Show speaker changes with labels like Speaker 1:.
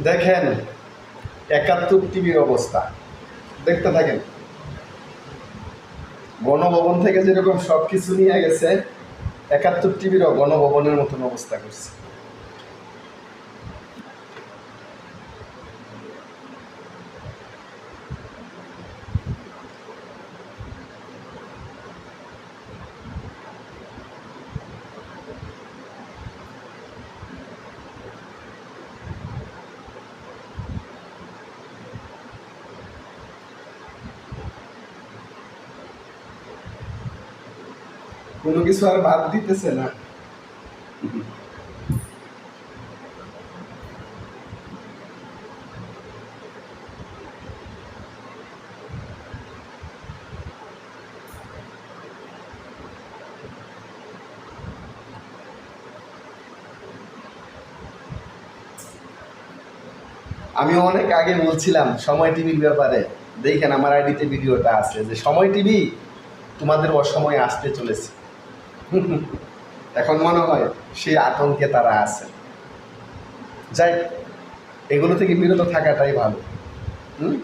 Speaker 1: দেখেন, একাত্তর টিভির অবস্থা। দেখতে থাকেন। গণভবন থেকে যেরকম সব কিছু নিয়ে গেছে, একাত্তর টিভিরও গণভবনের মতন অবস্থা করছে। কোনো কিছু আর বাদ দিতেছে না। আমি অনেক আগে বলছিলাম, সময় টিভির ব্যাপারে। দেখেন আমার আইডিতে ভিডিওটা আছে যে সময় টিভি তোমাদের অসময়ে আসতে চলেছে। এখন মনে হয় সেই আতঙ্কে তারা আছে। যাই এগুলো থেকে বিরত থাকাটাই ভালো। হুম?